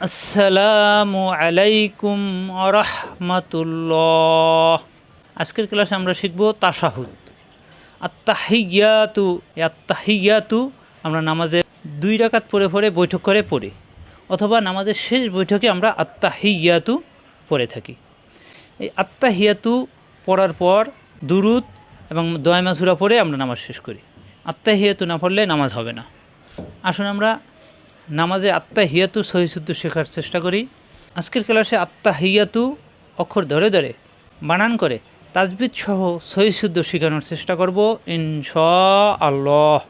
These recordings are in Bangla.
আসসালামু আলাইকুম আরহামাতুল্লাহ আজকের ক্লাসে আমরা শিখব তাশাহুদ। আত্মাহিয়াতু আত্মাহিয়াতু আমরা নামাজের দুই রাকাত পড়ে পড়ে বৈঠক করে পড়ি, অথবা নামাজের শেষ বৈঠকে আমরা আত্মাহিয়াতু পড়ে থাকি। এই আত্মাহিয়াতু পড়ার পর দুরুদ এবং দোয়া মাসুরা পড়ে আমরা নামাজ শেষ করি। আত্মাহিয়াতু না পড়লে নামাজ হবে না। আসুন আমরা নামাজে আত্মা হিয়াতু সহিশুদ্ধ শেখার চেষ্টা করি। আজকের ক্লাসে আত্মা হিয়াতু অক্ষর ধরে ধরে বানান করে তাজবিদ সহ সহিশুদ্ধ শেখানোর চেষ্টা করব ইনশা আল্লাহ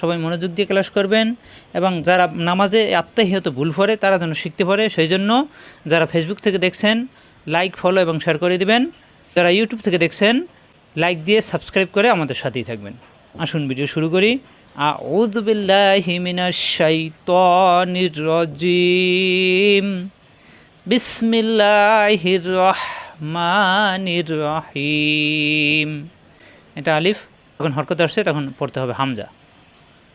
সবাই মনোযোগ দিয়ে ক্লাস করবেন এবং যারা নামাজে আত্মা হিয়াতু ভুল করে তারা যেন শিখতে পারে। সেই জন্য যারা ফেসবুক থেকে দেখছেন লাইক ফলো এবং শেয়ার করে দিবেন। যারা ইউটিউব থেকে দেখছেন লাইক দিয়ে সাবস্ক্রাইব করে আমাদের সাথেই থাকবেন। আসুন ভিডিও শুরু করি। أعوذ بالله من الشيطان الرجيم بسم الله الرحمن الرحيم এটা আলিফ যখন হরকত আসছে তখন পড়তে হবে হামজা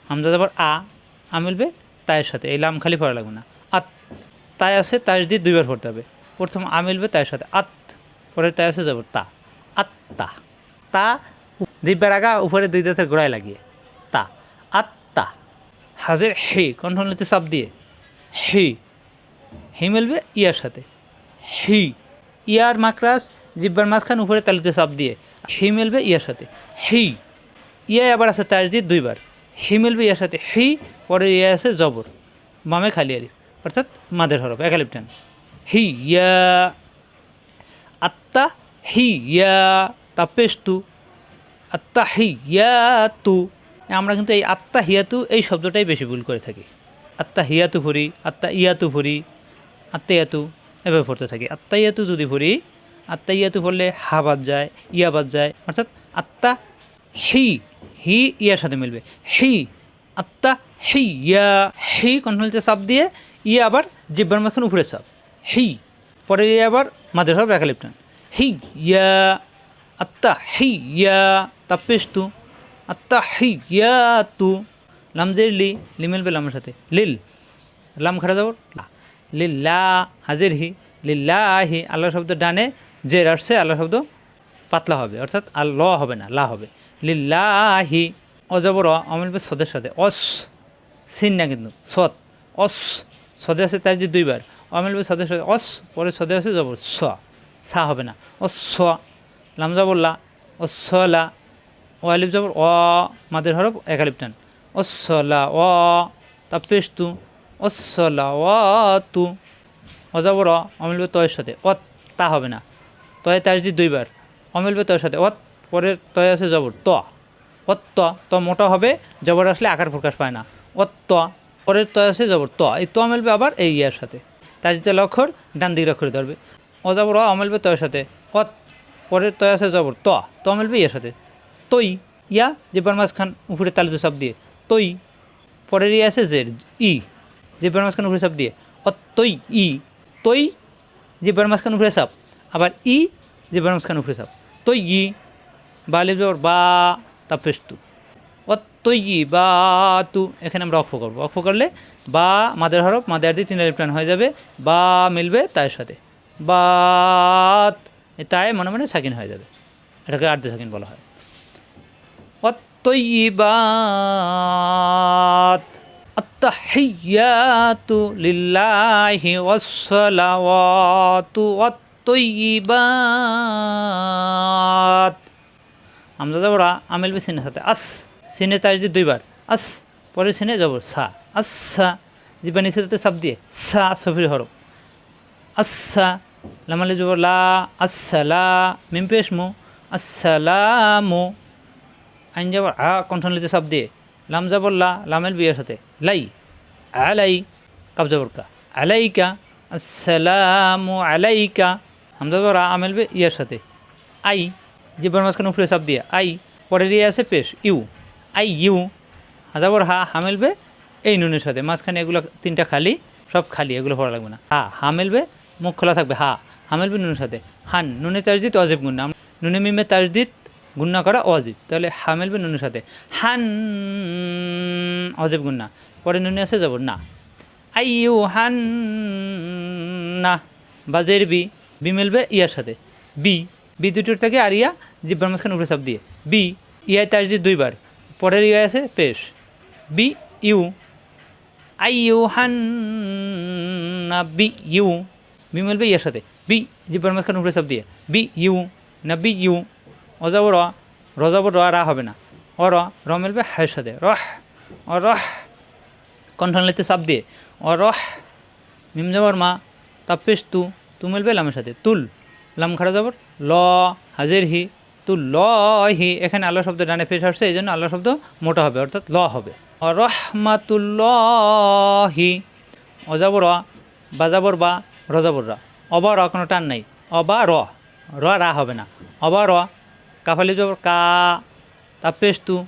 হামজা যাবার আ আ মিলবে তায়ের সাথে এই লাম খালি পড়া লাগবে না আত তাই আছে তাই দিয়ে দুইবার পড়তে হবে প্রথম আ মিলবে তায়ের সাথে আত পরে তাই আছে যাবর তা আত্তা তা দিব্যার আগা উপরে দুই দাঁতের গোড়ায় লাগিয়ে তা আত্মা। হাজের হে কণ্ঠনীতে চাপ দিয়ে। হে। হে মিলবে ইয়ার সাথে। হি। ইয়ার মাকরাস জিব্বার মাঝখান উপরে তালিতে চাপ দিয়ে। হি মিলবে ইয়ার সাথে। হি। ইয়া আবার আছে তার দিয়ে দুইবার। হি মিলবে ইয়ার সাথে। হি, পরে ইয়া আছে জবর। বামে খালি আলিফ, অর্থাৎ মাদের হরফ একালিপ টান হি, ইয়া। আত্মা, হি, ইয়া। তাপেস্তু আত্মা, হি, ইয়া তু। আমরা কিন্তু এই আত্মা হিয়াতু এই শব্দটাই বেশি ভুল করে থাকি। আত্মা হিয়াতু ভরি আত্মা ইয়াতু ভরি আত্মা ইয়াতু এভাবে পড়তে থাকি। আত্মা ইয়াতু যদি ভরি আত্মা ইয়াতু পড়লে হা বাদ যায়, ইয়া বাদ যায়, অর্থাৎ আত্মা হি হি ইয়ার সাথে মিলবে। হি আত্মা হি ইয়া হি কন্ট্রোলতে চাপ দিয়ে, ইয়া আবার জিব্বার মাখন উপরে চাপ। হি পরে ইয়া আবার মাঝের সব রেখা হি ইয়া আত্মা হি ইয়া তাপেস্তু আত্তাহিয়াতু। লাম জের লি লিমেল বে লামের সাথে। লিল। লাম খারা যাব? লা লিল্লা হাজির হি লিল্লাহি আল্লাহ শব্দ ডানে জের আসছে, আল্লাহ শব্দ পাতলা হবে। অর্থাৎ আর ল হবে না, লা হবে। লিল্লাহি অজবর অমিলবে সদের সাথে। অস, সিন না কিন্তু, সৎ। অস, সদে আছে তাই যে দুইবার। অমিলবে সদের সাথে, অস, পরে সদে আছে জবর স। সা হবে না। অস লাম জবর অসলা ও আলিফ জবর অ, মাদের হরফ এক আলিফ টান অসলা অ তাপেস্তু অসলা অ তু অজাবর অ অমিলবে তয়ের সাথে। অত তা হবে না। তয়ে তার যদি দুইবার অমিলবে তয়ের সাথে। অত পরের তয় আছে জবর ত। অত্ত ত মোটা হবে, জবর আসলে আকার প্রকাশ পায় না। অত্ত পরের তয় আছে জবর ত। এই ত মিলবে আবার এই ইয়ার সাথে। যদি লক্ষর ডান দিকে অক্ষরে ধরবে। অজবর অ অমিলবে তয়ের সাথে। অত পরের তয় আছে জবর ত। ত মিলবে ইয়ার সাথে। তৈ ইয়া জিব্বার মাঝখান উপরে তালিত চাপ দিয়ে তৈ পরের ইয়ে আছে জের ই জিব্বার মাঝখান উপরে চাপ দিয়ে অতই ই। তৈ জিব্বার মাঝখান উপরে সাপ আবার ই জিব্বার মাঝখান উপরে সাপ তৈ ই, বা লিপ যাবার বা তাপেস্তু অতই ই, বা, তু, এখানে আমরা অক্ষ করব। অক্ষ করলে বা, মাদের হরফ, মাদের দিয়ে তিন প্ল্যান হয়ে যাবে, বা মিলবে তার সাথে। বা তাই মনে মনে সাকিন হয়ে যাবে। এটাকে আর্ধ সাকিন বলা হয়। والطيبات التحيات لله والصلوات والطيبات আমরা যাবো আমিল বি সিনের সাথে আস সিনে তার যদি দুইবার আস পরে সিনে যাব সা আচ্ছা জিবা নিচে সাপ দিয়ে সা সফির হরফ আচ্ছা লামালি যাব লা আসসালা মিম পেশ মু আসসালামু আইন যাবর আ কণ্ঠনলিতে চাপ দিয়ে, লাম যাবর লা, লামেল বিয়ের সাথে, লাই, আলাই, কাব যাবর কা, আলাইকা আসসালামু আলাইকা হামজা যাবর আ আমেল বে ইয়ার সাথে, আই জিব্বার মাঝখানে উপরে চাপ দিয়ে, আই পরের ইয়ে আছে পেশ, ইউ, আই, ইউ হাজাবর হা হামেল বে, এই নুনের সাথে, মাঝখানে এগুলো তিনটা খালি, সব খালি, এগুলো পড়া লাগবে না, হা হা মেলবে মুখ খোলা থাকবে, হা হামেলবে নুনের সাথে, হান, নুনে তাজদিদ, অজেব গুন্না নুনে মিমে তাজদিদ গুন্না করা অজিব। তাহলে হা মিলবে নুনের সাথে। হান অজীব গুন্না পরে নুনে আছে যাব না। আইউ হান না। বা বাজের বি। বি মিলবে ইয়ার সাথে। বি। বি দুটোর থেকে আর ইয়া জিব্বার মাঝখানে উপরে চাপ দিয়ে। বি, ইয়ায় তার যে দুইবার। পরের ইয়া আছে পেশ। বি, ইউ। আই ইউ হান না। বি, ইউ। বি মিলবে ইয়ার সাথে। বি, জিব্বার মাঝখানে উপরে চাপ দিয়ে। বি, ইউ। না, বি, ইউ। অজাব র রজাব র রা হবে না। অ র র মিলবে হায়ের সাথে রহ অ রহ কণ্ঠনলিতে চাপ দিয়ে। অ রহ মিম যাবর মা তাপ্পেশ তু তু মিলবে লামের সাথে। তুল লাম খাড়া যাবর ল হাজের হি তু ল হি। এখানে আল্লাহ শব্দ ডানে ফেস আসছে এই জন্য আল্লাহ শব্দ মোটা হবে অর্থাৎ ল হবে। অ রহমাতুল্লাহি অজাবর অ, বাজাবর বা রজাবর রা অবা র কোনো টান নাই। অবা র র রা হবে না। অবা র কাফালি জবর কা, তা তাপেশ তু।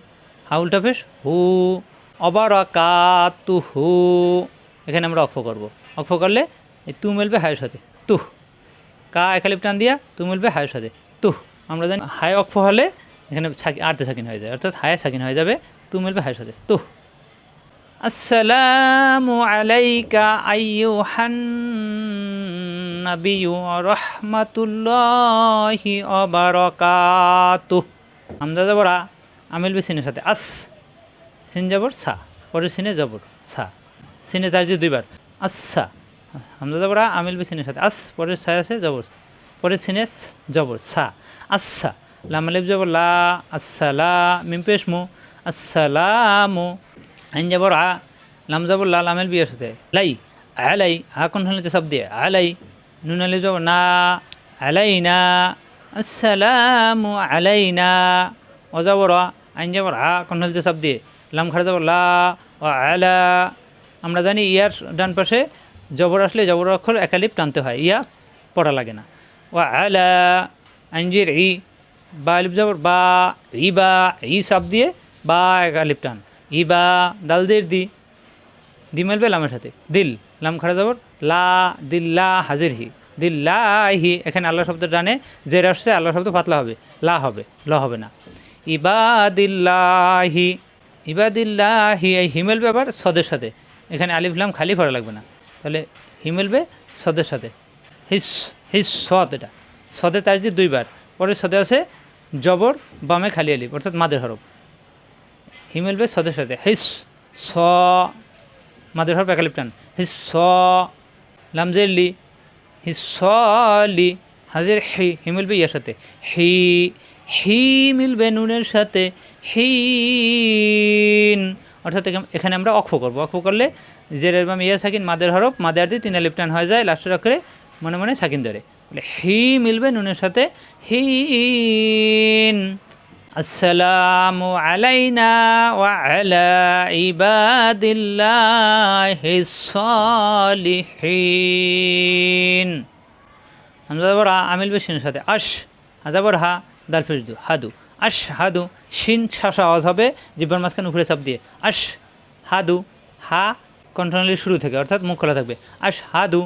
হাউলটা পেশ হু। অবার কা তু হু। এখানে আমরা অক্ষ করব। অক্ষ করলে এই তু মিলবে হায়ের সাথে। তুহ কা একালিপ টান দিয়া তু মিলবে হায়ের সাথে। তুহ আমরা জানি হায় অক্ষ হলে এখানে আর্ধে সাকিন হয়ে যায়। অর্থাৎ হায় সাকিন হয়ে যাবে, তু মিলবে হায়ের সাথে। তুহ আসসালামু আলাইকা আইয়ুহান নাবিয়্যু রাহমাতুল্লাহি ওয়া বারাকাতুহু হামজা জবর আমিল সিনের সাথে। আস, সিন জবর সা পরে সিনে জবর সা। সিনে তার যে দুইবার আচ্ছা হামজা জবর আমিল সিনের সাথে। আস পরে সা আছে জবর পরে সিনে জবর সা। আচ্ছা লাম আলিফ জবর লা আসসালা মিম পেশ মু আসসালামু আইন জবর আ, লাম জবর লা লামেল বিয়ের সাথে। লাই আলাই আ কোন দিয়ে? আলাই নুন আলিফ জবর না আলাইনা, আসসালামু আলাইনা। অজাবর আইন যাবর আ কোন হলতে সব দিয়ে। লাম খাড়া যাবর লা ও আলা। আমরা জানি ইয়ার ডান পাশে জবর আসলে জবর অক্ষর একালিপ টানতে হয়, ইয়া পড়া লাগে না। ও আলা। আইনজির ই বা আলিপ যাবর বা ই বা ই সাপ দিয়ে বা একালিপ টান। ই, বা দালদের দি। দি মেলবে লামের সাথে, দিল। লাম খাড়া যাবর? লা দিল্লা হাজির হি দিল্লাহি, এখানে আল্লাহ শব্দ ডানে, জের আসছে, আল্লাহ শব্দ পাতলা হবে। লা হবে, ল হবে না। ইবাদিল্লাহি ইবাদিল্লাহি, এই হিমেল ব্যাপার সদের সাথে। এখানে আলিফ, লাম, খালি পড়া লাগবে না। তাহলে হিমেলবে সদের সাথে। হিস হিস সদ এটা। সদে তার যে দুইবার। পরে সদে আছে জবর, বামে খালি আলিফ, অর্থাৎ মাদের হরফ। হিমেলবে সদের সাথে। হিস, স মাদের হরফ একালিপ টান হিস স লামজের লি হিসলি হাজির হি হি মিলবে ইয়ার সাথে। হি হি মিলবে নুনের সাথে হিন অর্থাৎ এখানে- আমরা অক্ষ করব। অক্ষ করলে জেরের বাম ইয়া সাকিন মাদের হরফ, মাদের দিয়ে তিন লিপটান হয়ে যায়, লাস্টের অক্ষরে মনে মনে সাকিন ধরে। হি মিলবে নুনের সাথে হিন ওয়া আলা ইবাদিল্লাহিস সালিহিন। হামজা যাবর আ আমিল বেশিনের সাথে। আশ হাজাবর হা দাল হাদু। আশ, হাদু, শিন শাসা আওয়াজ হবে জিব্বার মাঝখানে উপরে চাপ দিয়ে। আশ, হাদু, হা কন্ট্রোলের শুরু থেকে, অর্থাৎ মুখ খোলা থাকবে। আশ, হাদু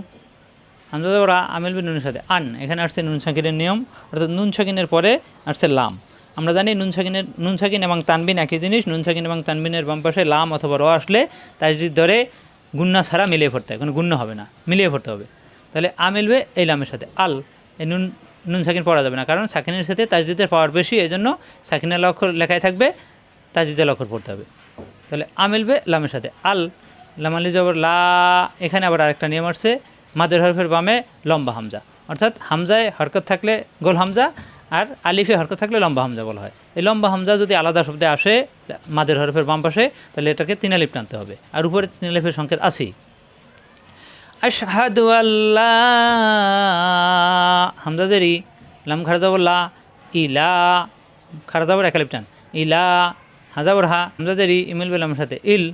হামজা যাবর আ আমিল বি নুনের সাথে। আন, এখানে আসছে নুন সাকিনের নিয়ম, অর্থাৎ নুন সাকিনের পরে আসছে লাম। আমরা জানি নুন সাকিনের, নুন সাকিন এবং তানবিন একই জিনিস, নুন সাকিন এবং তানবিনের বাম পাশে লাম অথবা র আসলে তার ধরে গুন্না ছাড়া মিলিয়ে পড়তে হয়, কোনো গুণ্য হবে না, মিলিয়ে পড়তে হবে। তাহলে আ মিলবে এই লামের সাথে। আল, এই নুন নুন সাকিন পড়া যাবে না, কারণ সাকিনের সাথে তাজদিদের পাওয়ার বেশি, এই জন্য সাকিনের লক্ষর লেখায় থাকবে তাজদিদের অক্ষর পড়তে হবে। তাহলে আ মিলবে লামের সাথে। আল লামালি জবর, লা, এখানে আবার আরেকটা নিয়ম আসছে, মাদের হরফের বামে লম্বা হামজা। অর্থাৎ হামজায় হরকত থাকলে গোল হামজা আর আলিফে হরকত থাকলে লম্বা হামজা বলা হয়। এই লম্বা হামজা যদি আলাদা শব্দে আসে মাদের হরফের বাম পাশে, তাহলে এটাকে তিন আলিফ টানতে হবে। আর উপরে তিন আলিফের সংকেত আছেই আশহাদু আল্লাহ লাম খারা যাবর লা, ইলা খারা যাবর একালিপ টান। ইলা হাজাবর হা হামজাদেরই ই মিলবে লামের সাথে। ইল,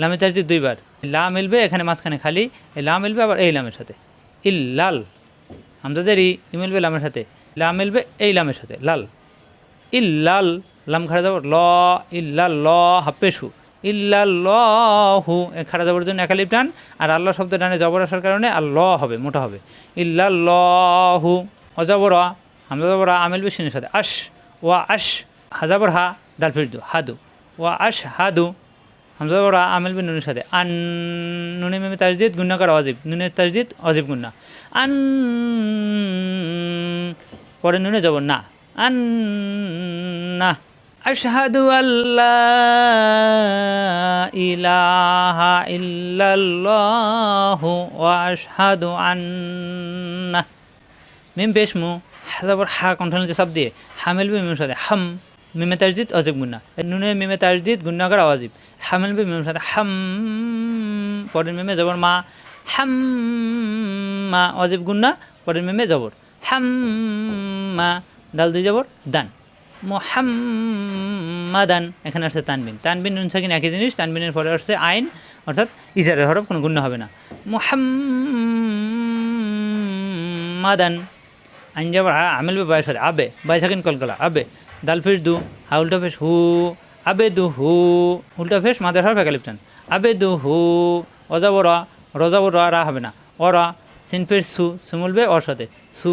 লামের চার্জি দুইবার। লা মিলবে এখানে মাঝখানে খালি, এই লা মিলবে আবার এই লামের সাথে। ইল লাল হামজাদেরই ই মিলবে লামের সাথে। লা মিলবে এই লামের সাথে লাল। ইল্লাল লাম খাড়া যাবর ল ইল্লাল ল হাপ্পেশু ইল্লাল্লাহু এ খাড়া যাবর জন্য একালিপ টান আর আল্লাহ শব্দ ডানে জবর আসার কারণে আর ল হবে মোটা হবে। ইল্লাল্লাহু অজবর আ, হামজা জবর আমিল বেশিনের সাথে। আশ ওয়া আশ হাজাবর হা দাল ফিরদু হাদু। ওয়া আশ হাদু হামজা বড় আমেল বিন নুনের সাথে। আন নুনে মেমে তাজদিদ গুন্নাকার অজিব। নুনের তাজদিদ অজিব গুন্না আন পরে নুনে যাব, না। আন না আশহাদু আল্লাহ ইলাহা ইল্লাল্লাহু ওয়া আশহাদু আন্না। মিম পেশ মু, হাজাবর হা কণ্ঠনিতে সব দিয়ে, হামিল বি মিমের সাথে, হাম, মিমে তাজদিদ অজিব গুন্না। নুনে মিমে তাজদিদ গুন্নাকার আওয়াজিব হামিল বি মিমের সাথে, হাম, পরের মিমে জবর মা, হাম, মা অজিব গুন্না, পরের মিমে জবর। হাম মা দাল দুই জবর দান মোহাম্মাদান। এখানে আসছে তানবিন। তানবিন নুন সাকিন একই জিনিস, তানবিনের পরে আসছে আইন, অর্থাৎ ইজারের হরফ, কোনো গুণ্য হবে না। মোহাম্মাদান। আইন যাবার আমেল বাই সাথে, আবে। বাই সাকিন কলকলা, আবে। দাল ফিস দু, হা উল্টা ফেস হু, আবে দু হু, উল্টা ফেস মাদার হরফ একালিপটান। আবে দু হু অজাবর রজাবর রা হবে না। অরা সিনফেস সু সুমুলবে অসতে সু,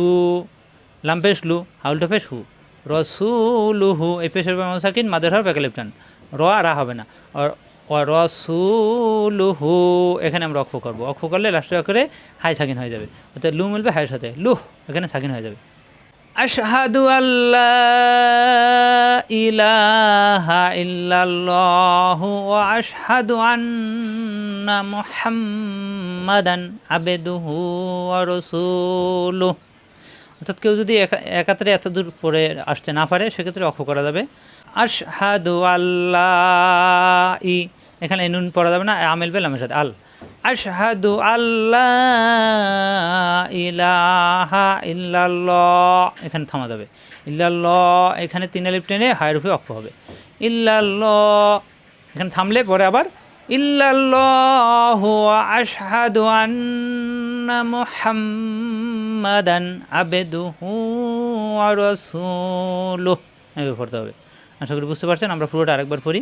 লাম্পেশ লু হাউলটা ফেস হু। রসুলুহু, এই পেশের সাকিন মাদের হর একালিপটান র রা হবে না। আর রসুলুহু এখানে আমরা অক্ষ করব। অক্ষ করলে লাস্টে করে হাই সাকিন হয়ে যাবে। অর্থাৎ লু মিলবে হাই সাথে। লুহ, এখানে সাকিন হয়ে যাবে। আশহাদু আল্লাহ ইলাহা ইল্লাল্লাহু আশহাদু আন্না মুহাম্মাদান আবেদুহু ওয়া অর্থাৎ কেউ যদি একা- একাত্রে এত দূর পরে আসতে না পারে, সেক্ষেত্রে অক্ষ করা যাবে। আশহাদু আল্লাহ ই এখানে নুন পড়া যাবে না আমেল বেলামের সাথে, আল। আশহাদু আল্লাহ ইলাহা ইল্লাল্লাহ। এখানে থামা যাবে। ইল্লাল্লাহ, এখানে তিন আলিফ টেনে হায়ের উপরে অক্ষ হবে। ইল্লাল্লাহ, এখানে থামলে পরে আবার ইল্লাল্লাহু আশহাদু আন্না মুহাম্মাদান আবেদুহু ওয়া রাসূলুহু। এভাবে পড়তে হবে। আশা করি বুঝতে পারছেন, আমরা পুরোটা আরেকবার পড়ি।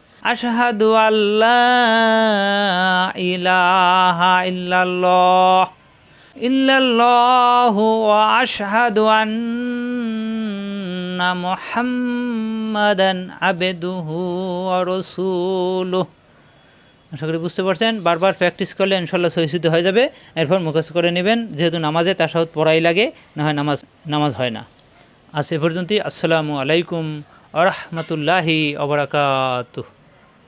আশহাদু আল্লাহ ইলাহা ইল্লাল্লাহ। ইল্লাল্লাহু ওয়া আশহাদু আন্না মুহাম্মাদান আবদুহু ওয়া রাসূলুহু। আশা করি বুঝতে পারছেন, বারবার প্র্যাকটিস করলে ইনশাল্লাহ সহিশুদ্ধ হয়ে যাবে। এরপর মুখস্থ করে নেবেন, যেহেতু নামাজে তাসাহুদ পড়াই লাগে, না হয় নামাজ নামাজ হয় না। আজ এ পর্যন্তই, আসসালামু আলাইকুম আ রহমতুল্লাহি অবরাকাতুহ